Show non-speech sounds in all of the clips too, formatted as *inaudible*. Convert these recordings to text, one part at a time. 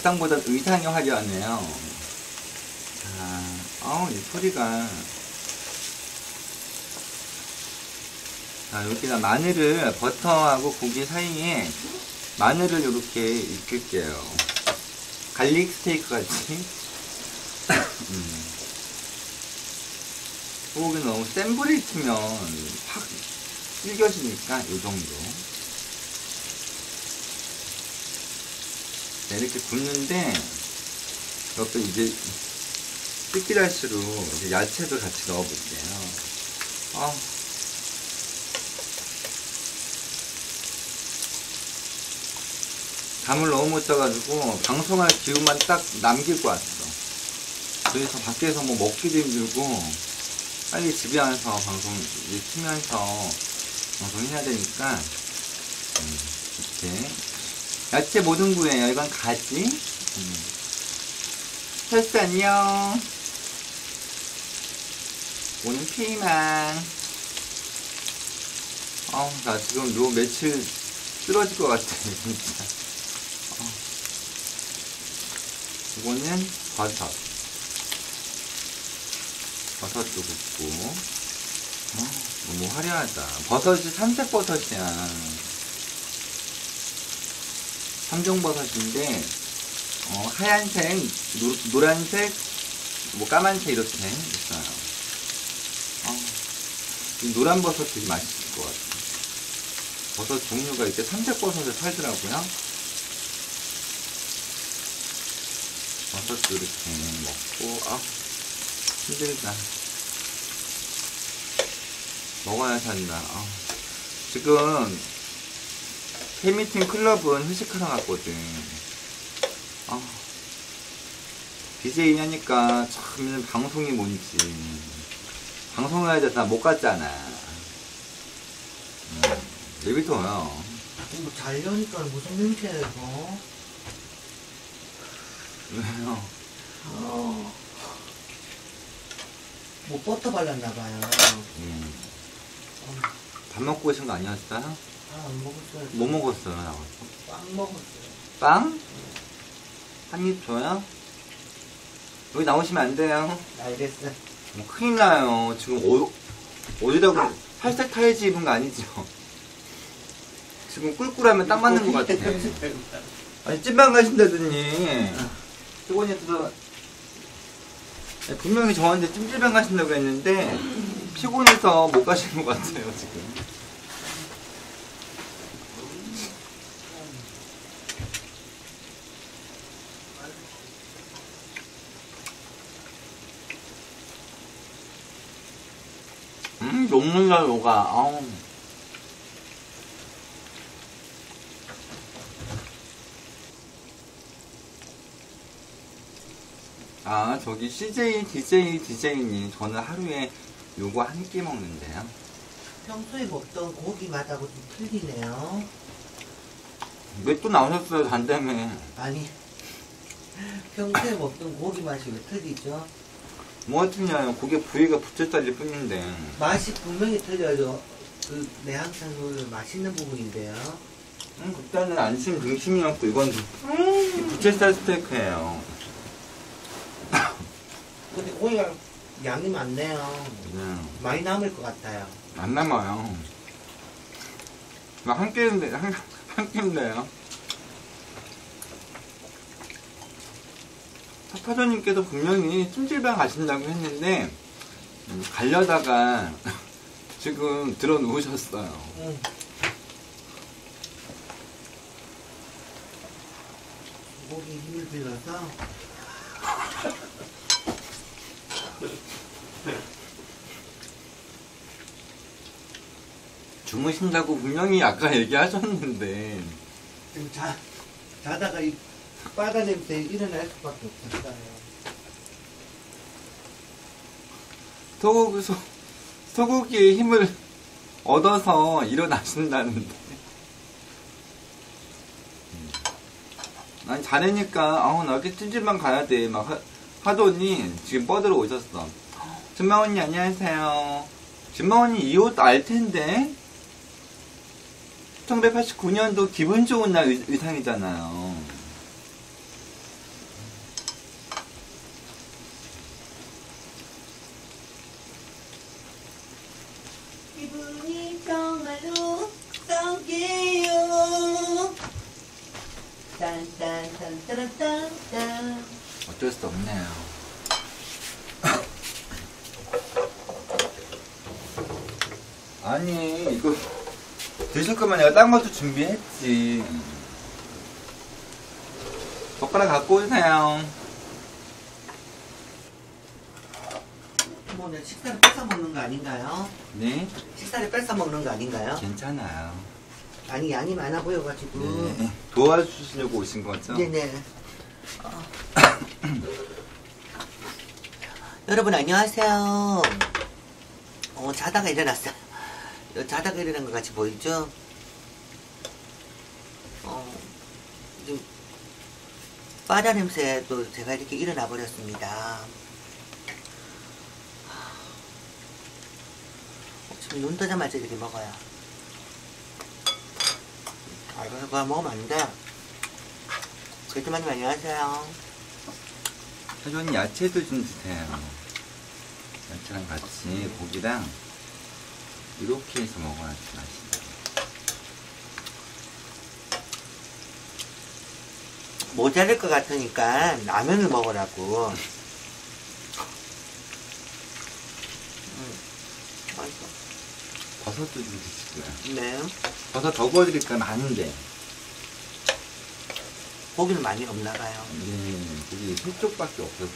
밥상보다 의상이 화려하네요. 자, 어우, 이 소리가. 자, 여기다 마늘을, 버터하고 고기 사이에 마늘을 이렇게 익힐게요. 갈릭 스테이크 같이. 음. *coughs* 소고기 너무 센 불에 익히면 확 질겨지니까 이 정도. 네, 이렇게 굽는데 이것도 이제 삐끼라시로 이제 야채도 같이 넣어볼게요. 아. 잠을 너무 못 자가지고 방송할 기운만 딱 남기고 왔어. 그래서 밖에서 뭐 먹기도 힘들고 빨리 집에 와서 방송 키면서 방송해야 되니까 음, 이렇게 야채 모든 구예요. 이건 가지. 음. 헬스 안녕. 오늘 피망. 아우, 나 지금 요 며칠 쓰러질 것 같아, *laughs* 진짜. 어. 이거는 버섯. 버섯도 굽고. 어, 너무 화려하다. 버섯이 삼색 버섯이야. 삼종버섯인데 어, 하얀색, 노, 노란색, 뭐 까만색 이렇게 있어요. 어, 이 노란 버섯 되게 맛있을 것 같아요. 버섯 종류가 이렇게 삼색 버섯을 팔더라고요. 버섯도 이렇게 먹고, 아, 힘들다. 먹어야 산다. 아, 지금 팬미팅 클럽은 회식하러 갔거든. 아, BJ 하니까 참 방송이 뭔지. 방송해야 돼서 못 갔잖아. 음, 예비터요. 이거 자려니까 무슨 냄새야 이거? 왜요? 어. 뭐 버터 발랐나봐요. 음, 밥 먹고 오신 거 아니었어요? 아안 먹었어요. 뭐 먹었어요? 빵 먹었어요. 빵? 한 입 줘요? 여기 나오시면 안 돼요. 알겠어. 뭐 큰일 나요. 지금 어, 어디다가 살색 타이즈 입은 거 아니죠? 지금 꿀꿀하면 딱 맞는 것 같아. 아니, 찐빵 가신다더니, 피곤해서, 분명히 저한테 찜질방 가신다고 했는데, 피곤해서 못 가시는 것 같아요, 지금. 음, 녹는다, 요가. 아우. 아, 저기 CJ, DJ, DJ님, 저는 하루에 요거 한 끼 먹는데요. 평소에 먹던 고기 맛하고 좀 틀리네요. 왜 또 나오셨어요, 단담에. 아니 *laughs* 평소에 먹던 고기 맛이 왜 틀리죠? 뭐가 틀려요? 고개 부위가 붙였다일 뿐인데. 맛이 분명히 틀려요. 그 내항상 그 맛있는 부분인데요. 음, 그때는 안심 등심이었고, 이건 부채살 스테이크예요. *laughs* 근데 고기가 양이 많네요. 네. 많이 남을 것 같아요. 안 남아요. 한 끼인데, 한, 한 끼인데요. 사파전님께서 분명히 찜질방 가신다고 했는데, 음, 가려다가 *laughs* 지금 들어 누우셨어요. 응. 고기 힘을 빌려서 주무신다고 분명히 아까 얘기하셨는데, 지금 자, 자다가 이 빨간 냄새에 일어날 수밖에 없었어요. 소고기, 소, 소고기의 힘을 얻어서 일어나신다는데. 음. 아니, 자네니까, 아우, 나 이렇게 찜질방 가야 돼. 막 하, 하더니, 지금 뻗으러 오셨어. 준마 언니, 안녕하세요. 준마 언니, 이 옷 알 텐데? 1989년도 기분 좋은 날 의, 의상이잖아요. 사랑이 정말로 썩이요. 딴딴딴딴딴딴 어쩔 수 없네요. *laughs* 아니 이거 드실 거면 내가 딴 것도 준비했지. 젓가락 갖고 오세요. 뭐 오늘 식사를 뺏어 먹는 거 아닌가요? 네, 식사를 뺏어 먹는 거 아닌가요? 괜찮아요. 아니 양이 많아 보여가지고 네, 도와주시려고 오신 거죠? 네네 어. *coughs* 여러분 안녕하세요 어 자다가 일어났어요 어, 자다가 일어난 것 같이 보이죠? 어 지금 빠다 냄새도 제가 이렇게 일어나 버렸습니다 어, 지금 눈 뜨자마자 이렇게 먹어요 아 이거 그냥 먹으면 안돼 그렇지만 안녕하세요 사전 야채도 좀 드세요. 야채랑 같이 고기랑 이렇게 해서 먹어야지 맛있어요. 모자랄 것 같으니까 라면을 먹으라고. *laughs* 음, 맛있어. 버섯도 좀 드시고요. 네. 버섯 더 구워드릴까 많은데. 고기는 많이 없나 봐요. 네, 그게 세 쪽밖에 없어서.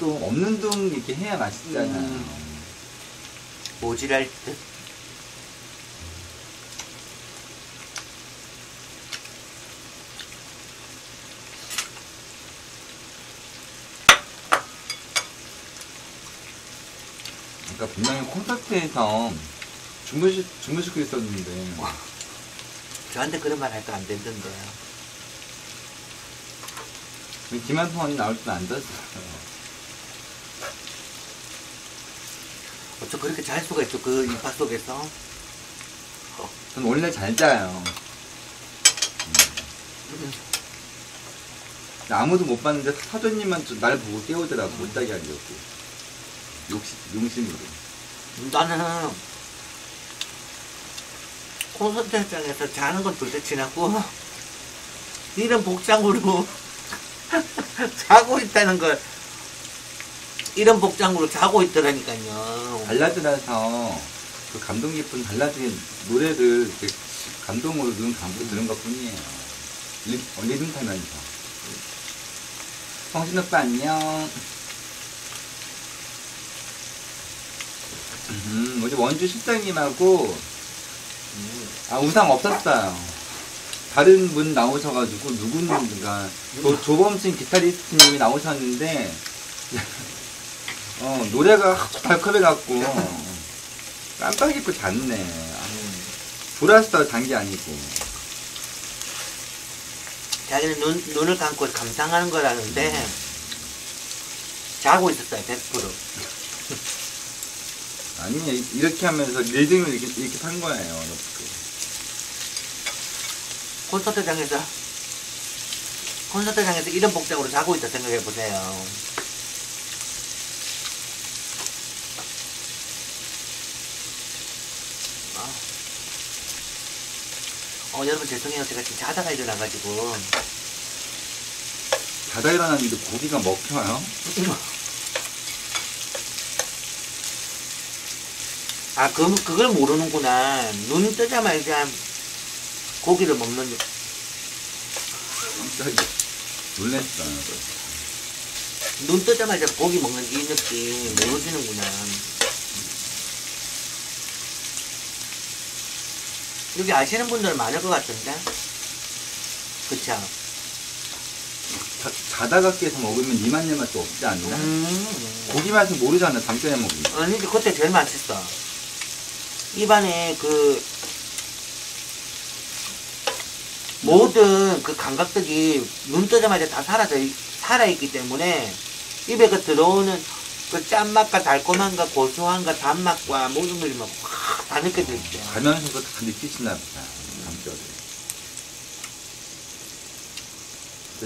또 없는 둥 이렇게 해야 맛있잖아요. 음. 모질할 듯. 그러니까 분명히 콘서트에서 주무시, 주무시고 있었는데. 저한테 그런 말할거안 되던데요. 김한성 언니 나올 때는 안 잤어요. 어쩌 그렇게 잘 수가 있죠, 그 인파 속에서. 전 원래 잘 자요. 음, 아무도 못 봤는데 사장님만 좀 날 보고 깨우더라고 못 자게 하려고 욕심, 용심으로 나는 콘서트 현장에서 자는 건 둘째 지났고, 이런 복장으로 *laughs* 자고 있다는 걸, 이런 복장으로 자고 있더라니까요. 발라드라서 그 감동 깊은 발라드의 노래를 감동으로 눈 감고 들은 것 뿐이에요. 리, 어, 리듬 타면서. 성신 오빠 안녕 음, 우리 원주 실장님하고 아 우상 없었어요. 다른 분 나오셔가지고 누군가 조, 조범신 기타리스트님이 나오셨는데 *laughs* 어 노래가 달콤해갖고 깜빡 잊고 잤네. 아유, 졸았어 잔게 아니고. 자기는 눈, 눈을 감고 감상하는 거라는데, 자고 있었어요, 100%. *laughs* 아니 이렇게 하면서 리듬을 이렇게 이렇게 탄 거예요. 이렇게. 콘서트장에서, 콘서트장에서 이런 복장으로 자고 있다 생각해 보세요. 아. 어, 여러분 죄송해요. 제가 지금 자다가 일어나가지고. 자다 일어났는데 고기가 먹혀요. *laughs* 아, 그, 그걸 모르는구나. 눈 뜨자마자 고기를 먹는, 깜짝이야. 놀랬어요. 눈 뜨자마자 고기 먹는 이 느낌 모르시는구나. 여기 아시는 분들 많을 것 같은데? 그쵸? 자, 자다가 깨서 먹으면 이 맛, 내 맛도 없지 않나? 음. 고기 맛은 모르잖아, 잠깐에 먹으면. 아니지, 그때 제일 맛있어. 입안에 그, 모든 그 감각들이 눈 뜨자마자 다 사라져, 있- 살아있기 때문에 입에 그 들어오는 그 짠맛과 달콤함과 고소함과 단맛과 모든 걸막다 느껴져 있죠. 가면서도 다 느끼시나 보다. 감격을.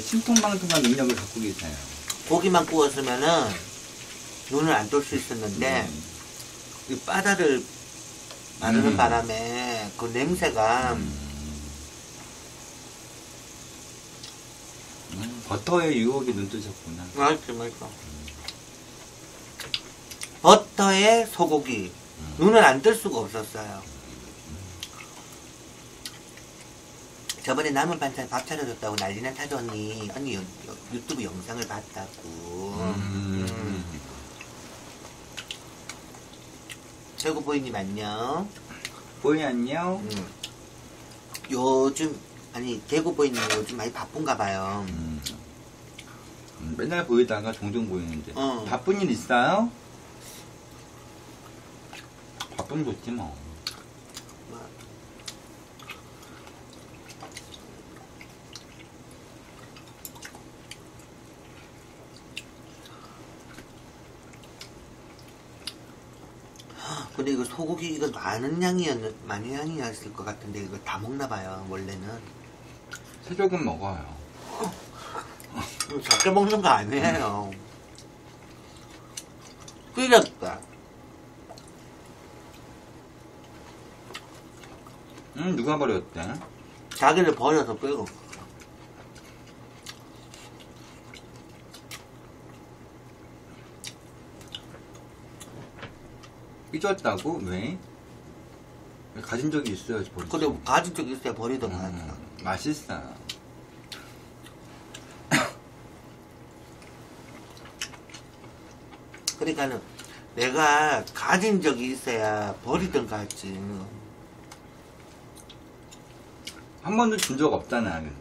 신통방통한 능력을 갖고 계세요. 고기만 구웠으면은 눈을 안 뜰 수 있었는데, 음. 이 바다를 마르는 음. 바람에 그 냄새가 음, 음 버터의 유혹이 눈뜨셨구나. 맛있어, 맛있어. 버터에 소고기. 음. 눈을 안 뜰 수가 없었어요. 저번에 남은 반찬 밥 차려줬다고 난리 난 타더니 언니 유튜브 영상을 봤다고. 음. 음, 음 최고 보이님 안녕. 보이 안녕. 음. 요즘 아니 대구 보이님 요즘 많이 바쁜가 봐요. 음. 음, 맨날 보이다가 종종 보이는데. 어. 바쁜 일 있어요? 바쁘면 좋지 뭐. 근데 이거 소고기 이거 많은 양이었 많은 양이었을 것 같은데 이거 다 먹나 봐요 원래는. 새조금 먹어요. 이거 작게 먹는 거 아니에요. 끓였다. 응, 누가 버렸대? 자기를 버려서 빼고. 삐졌다고? 왜? 가진 적이 있어야지 버리지. 근데 가진 적 있어야 버리던 거 음, 같아. 맛있어요. 그러니까는 내가 가진 적이 있어야 버리던 거 같지. 한 번도 준 적 없잖아, 근데.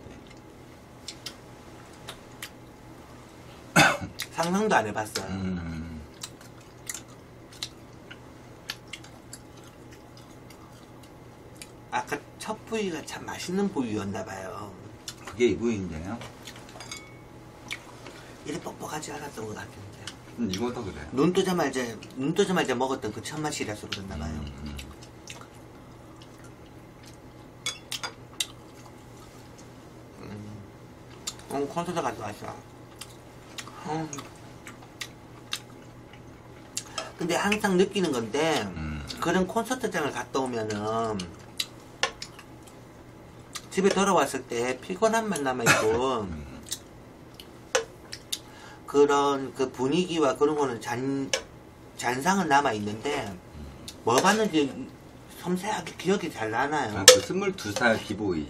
*coughs* 상상도 안 해봤어요. 음, 아까 첫 부위가 참 맛있는 부위였나 봐요. 그게 이 부위인데요. 이래 뻑뻑하지 않았던 것 같은데. 음, 이거도 그래. 눈 뜨자마자 눈 뜨자마자 먹었던 그 첫 맛이라서 그랬나 봐요. 음, 어, 콘서트 가서 왔어. 음. 근데 항상 느끼는 건데 음. 그런 콘서트장을 갔다 오면은 집에 돌아왔을 때 피곤함만 남아있고 음. 그런 그 분위기와 그런 거는 잔, 잔상은 남아 있는데 뭐 봤는지 섬세하게 기억이 잘 나나요. 아, 그 22살 기보이.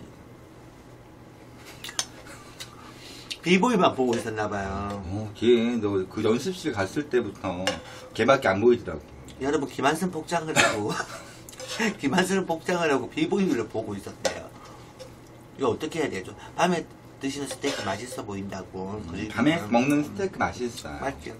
비보이만 보고 있었나봐요. 어, 걔, 너 그 연습실 갔을 때부터 걔밖에 안 보이더라고. 여러분 김한선 복장을 하고 *laughs* 김한선 복장을 하고 비보이를 보고 있었대요. 이거 어떻게 해야 되죠? 밤에 드시는 스테이크 맛있어 보인다고. 그러니까 밤에 먹는 스테이크 맛있어요. 맛있죠.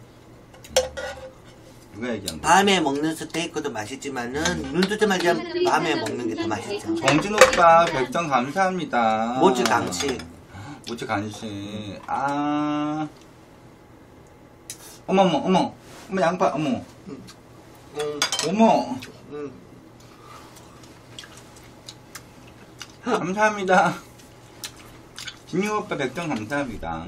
누가 얘기한 거야? 밤에 먹는 스테이크도 맛있지만은 눈 뜨자마자 밤에 먹는 게 더 맛있죠. 정진 오빠 별점 감사합니다. 모찌 강치. 모찌 간식. 아. 어머, 어머, 어머. 어머, 양파, 어머. 음, 어머. 음. 감사합니다. 진유 오빠 백점 감사합니다.